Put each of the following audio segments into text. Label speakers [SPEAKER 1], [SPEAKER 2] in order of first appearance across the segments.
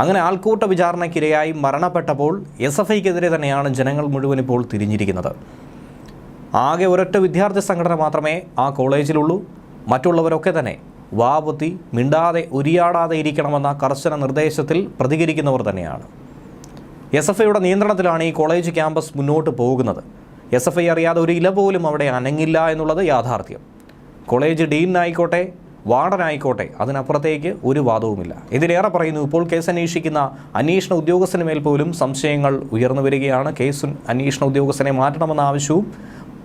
[SPEAKER 1] അങ്ങനെ ആൾക്കൂട്ട വിചാരണയ്ക്കിരയായി മരണപ്പെട്ടപ്പോൾ S F ഐക്കെതിരെ തന്നെയാണ് ജനങ്ങൾ മുഴുവൻ ഇപ്പോൾ തിരിഞ്ഞിരിക്കുന്നത്. ആകെ ഒരൊറ്റ വിദ്യാർത്ഥി സംഘടന മാത്രമേ ആ കോളേജിലുള്ളൂ. മറ്റുള്ളവരൊക്കെ തന്നെ വാപൊത്തി മിണ്ടാതെ ഉരിയാടാതെ ഇരിക്കണമെന്ന കർശന നിർദ്ദേശത്തിൽ പ്രതികരിക്കുന്നവർ തന്നെയാണ്. എസ് എഫ് ഐയുടെ നിയന്ത്രണത്തിലാണ് ഈ കോളേജ് ക്യാമ്പസ് മുന്നോട്ട് പോകുന്നത്. എസ് എഫ് ഐ അറിയാതെ ഒരു ഇല പോലും അവിടെ അനങ്ങില്ല എന്നുള്ളത് യാഥാർത്ഥ്യം. കോളേജ് ഡീനായിക്കോട്ടെ വാർഡനായിക്കോട്ടെ അതിനപ്പുറത്തേക്ക് ഒരു വാദവുമില്ല. ഇതിലേറെ പറയുന്നു ഇപ്പോൾ കേസ് അന്വേഷിക്കുന്ന അന്വേഷണ ഉദ്യോഗസ്ഥന് മേൽ പോലും സംശയങ്ങൾ ഉയർന്നു വരികയാണ്. കേസ് അന്വേഷണ ഉദ്യോഗസ്ഥനെ മാറ്റണമെന്ന ആവശ്യവും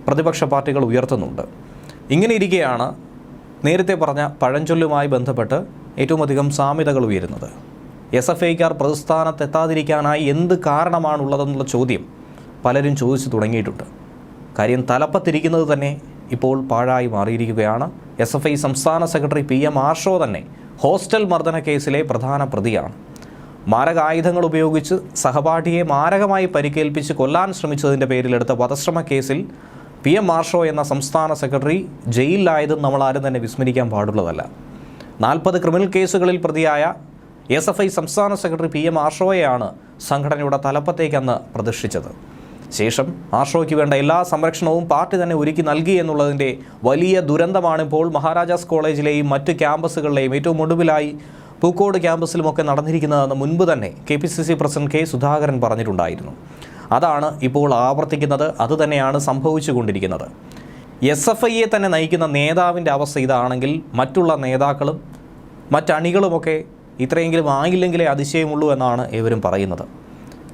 [SPEAKER 1] പ്രതിപക്ഷ പാർട്ടികൾ ഉയർത്തുന്നുണ്ട്. ഇങ്ങനെ ഇരിക്കെയാണ് നേരത്തെ പറഞ്ഞ പഴഞ്ചൊല്ലുമായി ബന്ധപ്പെട്ട് ഏറ്റവും അധികം സാമ്യതകൾ ഉയരുന്നത്. എസ് എഫ് ഐക്കാർ പ്രതിസ്ഥാനത്തെത്താതിരിക്കാനായി എന്ത് കാരണമാണുള്ളതെന്നുള്ള ചോദ്യം പലരും ചോദിച്ചു തുടങ്ങിയിട്ടുണ്ട്. കാര്യം തലപ്പത്തിരിക്കുന്നത് തന്നെ ഇപ്പോൾ പാഴായി മാറിയിരിക്കുകയാണ്. എസ് എഫ് ഐ സംസ്ഥാന സെക്രട്ടറി പി എം ആർഷോ തന്നെ ഹോസ്റ്റൽ മർദ്ദന കേസിലെ പ്രധാന പ്രതിയാണ്. മാരകായുധങ്ങൾ ഉപയോഗിച്ച് സഹപാഠിയെ മാരകമായി പരിക്കേൽപ്പിച്ച് കൊല്ലാൻ ശ്രമിച്ചതിന്റെ പേരിലെടുത്ത വധശ്രമ കേസിൽ പി എം മാർഷോ എന്ന സംസ്ഥാന സെക്രട്ടറി ജയിലിലായതും നമ്മൾ ആരും തന്നെ വിസ്മരിക്കാൻ പാടുള്ളതല്ല. നാൽപ്പത് ക്രിമിനൽ കേസുകളിൽ പ്രതിയായ എസ് എഫ് ഐ സംസ്ഥാന സെക്രട്ടറി പി എം ആർഷോയെയാണ് സംഘടനയുടെ തലപ്പത്തേക്കന്ന് പ്രതിഷ്ഠിച്ചത് ശേഷം ആർഷോയ്ക്ക് വേണ്ട എല്ലാ സംരക്ഷണവും പാർട്ടി തന്നെ ഒരുക്കി നൽകി എന്നുള്ളതിന്റെ വലിയ ദുരന്തമാണിപ്പോൾ മഹാരാജാസ് കോളേജിലെയും മറ്റ് ക്യാമ്പസുകളിലെയും ഏറ്റവും ഒടുവിലായി പൂക്കോട് ക്യാമ്പസിലുമൊക്കെ നടന്നിരിക്കുന്നതെന്ന് മുൻപ് തന്നെ K P C C president K Sudhakaran പറഞ്ഞിട്ടുണ്ടായിരുന്നു. അതാണ് ഇപ്പോൾ ആവർത്തിക്കുന്നത്. അതുതന്നെയാണ് സംഭവിച്ചുകൊണ്ടിരിക്കുന്നത്. എസ് എഫ് ഐയെ തന്നെ നയിക്കുന്ന നേതാവിന്റെ അവസ്ഥ ഇതാണെങ്കിൽ മറ്റുള്ള നേതാക്കളും മറ്റണികളുമൊക്കെ ഇത്രയെങ്കിലും ആയില്ലെങ്കിലേ അതിശയമുള്ളൂ എന്നാണ് ഇവരും പറയുന്നത്.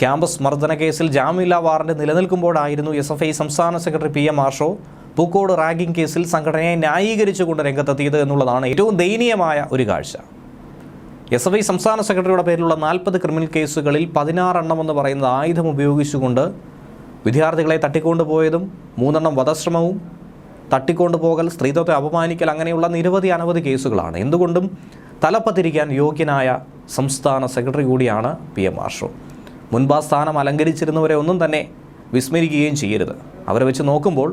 [SPEAKER 1] ക്യാമ്പസ് മർദ്ദന കേസിൽ ജാമ്യമില്ലാ വാറന്റ് നിലനിൽക്കുമ്പോഴായിരുന്നു എസ് എഫ് ഐ സംസ്ഥാന secretary P M Arsho Pookode ragging കേസിൽ സംഘടനയെ ന്യായീകരിച്ചുകൊണ്ട് രംഗത്തെത്തിയത് എന്നുള്ളതാണ് ഏറ്റവും ദയനീയമായ ഒരു കാഴ്ച. എസ് എഫ് ഐ സംസ്ഥാന സെക്രട്ടറിയുടെ പേരിലുള്ള നാൽപ്പത് ക്രിമിനൽ കേസുകളിൽ പതിനാറെണ്ണം എന്ന് പറയുന്നത് ആയുധം ഉപയോഗിച്ചുകൊണ്ട് വിദ്യാർത്ഥികളെ തട്ടിക്കൊണ്ടുപോയതും മൂന്നെണ്ണം വധശ്രമവും തട്ടിക്കൊണ്ടുപോകൽ സ്ത്രീത്വത്തെ അപമാനിക്കൽ അങ്ങനെയുള്ള നിരവധി അനവധി കേസുകളാണ്. എന്തുകൊണ്ടും തലപ്പത്തിരിക്കാൻ യോഗ്യനായ സംസ്ഥാന സെക്രട്ടറി കൂടിയാണ് പി എം ആർഷോ മുൻപ് സ്ഥാനം അലങ്കരിച്ചിരുന്നവരെ ഒന്നും തന്നെ വിസ്മരിക്കുകയും ചെയ്യരുത്. അവരെ വെച്ച് നോക്കുമ്പോൾ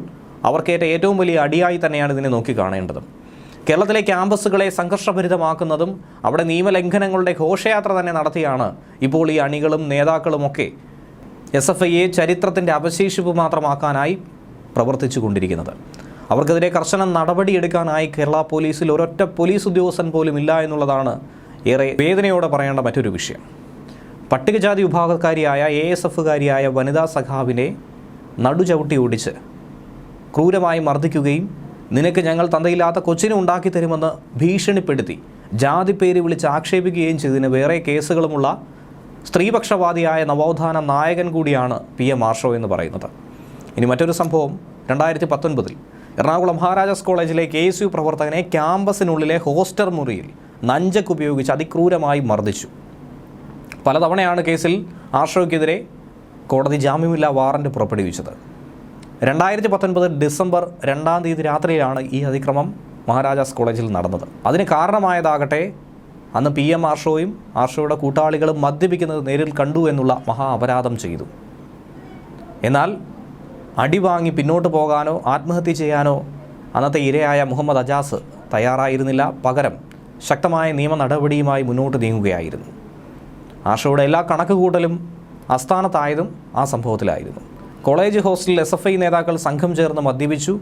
[SPEAKER 1] അവർക്കേറ്റ ഏറ്റവും വലിയ അടിയായി തന്നെയാണ് ഇതിനെ നോക്കി നോക്കിക്കാണേണ്ടത് കേരളത്തിലെ ക്യാമ്പസുകളെ സംഘർഷഭരിതമാക്കുന്നതും അവിടെ നിയമലംഘനങ്ങളുടെ ഘോഷയാത്ര തന്നെ നടത്തിയാണ് ഇപ്പോൾ ഈ അണികളും നേതാക്കളുമൊക്കെ എസ് എഫ് ഐയെ ചരിത്രത്തിന്റെ അവശേഷിപ്പ് മാത്രമാക്കാനായി പ്രവർത്തിച്ചു കൊണ്ടിരിക്കുന്നത്. അവർക്കെതിരെ കർശന നടപടിയെടുക്കാനായി കേരള പോലീസിൽ ഒരൊറ്റ പോലീസ് ഉദ്യോഗസ്ഥൻ പോലും ഇല്ല എന്നുള്ളതാണ് ഏറെ വേദനയോടെ പറയേണ്ട മറ്റൊരു വിഷയം. പട്ടികജാതി വിഭാഗക്കാരിയായ എ എസ് എഫുകാരിയായ വനിതാ സഖാവിനെ നടുചവിട്ടി ഓടിച്ച് ക്രൂരമായി മർദ്ദിക്കുകയും നിനക്ക് ഞങ്ങൾ തന്തയില്ലാത്ത കൊച്ചിനെ ഉണ്ടാക്കി തരുമെന്ന് ഭീഷണിപ്പെടുത്തി. ജാതി പേര് വിളിച്ച് ആക്ഷേപിക്കുകയും ചെയ്തതിന് വേറെ കേസുകളുമുള്ള സ്ത്രീപക്ഷവാദിയായ നവോത്ഥാന നായകൻ കൂടിയാണ് പി എം മാർഷോ എന്ന് പറയുന്നത്. ഇനി മറ്റൊരു സംഭവം രണ്ടായിരത്തി പത്തൊൻപതിൽ എറണാകുളം മഹാരാജാസ് കോളേജിലെ കെ എസ് യു പ്രവർത്തകനെ ക്യാമ്പസിനുള്ളിലെ ഹോസ്റ്റർ മുറിയിൽ നഞ്ചക്ക് ഉപയോഗിച്ച് അതിക്രൂരമായി മർദ്ദിച്ചു. പലതവണയാണ് കേസിൽ ആർഷോയ്ക്കെതിരെ കോടതി ജാമ്യമില്ലാ വാറന്റ് പുറപ്പെടുവിച്ചത്. രണ്ടായിരത്തി പത്തൊൻപത് ഡിസംബർ രണ്ടാം തീയതി രാത്രിയിലാണ് ഈ അതിക്രമം മഹാരാജാസ് കോളേജിൽ നടന്നത്. അതിന് കാരണമായതാകട്ടെ അന്ന് പി എം ആർഷോയും ആർഷോയുടെ കൂട്ടാളികളും മദ്യപിക്കുന്നത് നേരിൽ കണ്ടു എന്നുള്ള മഹാ അപരാധം ചെയ്തു. എന്നാൽ അടിവാങ്ങി പിന്നോട്ട് പോകാനോ ആത്മഹത്യ ചെയ്യാനോ അന്നത്തെ ഇരയായ മുഹമ്മദ് അജാസ് തയ്യാറായിരുന്നില്ല. പകരം ശക്തമായ നിയമ നടപടിയുമായി മുന്നോട്ട് നീങ്ങുകയായിരുന്നു. ആഷയുടെ എല്ലാ കണക്കുകൂട്ടലും അസ്ഥാനത്തായതും ആ സംഭവത്തിലായിരുന്നു. കോളേജ് ഹോസ്റ്റലിൽ എസ് എഫ് ഐ നേതാക്കൾ സംഘം ചേർന്ന് മദ്യപിച്ചു.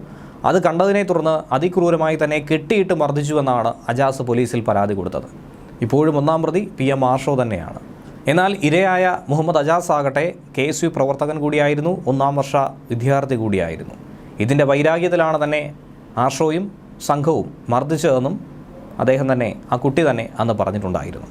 [SPEAKER 1] അത് കണ്ടതിനെ തുടർന്ന് അതിക്രൂരമായി തന്നെ കെട്ടിയിട്ട് മർദ്ദിച്ചുവെന്നാണ് അജാസ് പോലീസിൽ പരാതി കൊടുത്തത്. ഇപ്പോഴും ഒന്നാം പ്രതി പി എം ആഷോ തന്നെയാണ്. എന്നാൽ ഇരയായ മുഹമ്മദ് അജാസ് ആകട്ടെ കെ എസ് യു പ്രവർത്തകൻ കൂടിയായിരുന്നു. ഒന്നാം വർഷ വിദ്യാർത്ഥി കൂടിയായിരുന്നു. ഇതിന്റെ വൈരാഗ്യത്തിലാണ് തന്നെ ആഷോയും സംഘവും മർദ്ദിച്ചതെന്നും അദ്ദേഹം തന്നെ ആ കുട്ടി തന്നെ അന്ന് പറഞ്ഞിട്ടുണ്ടായിരുന്നു.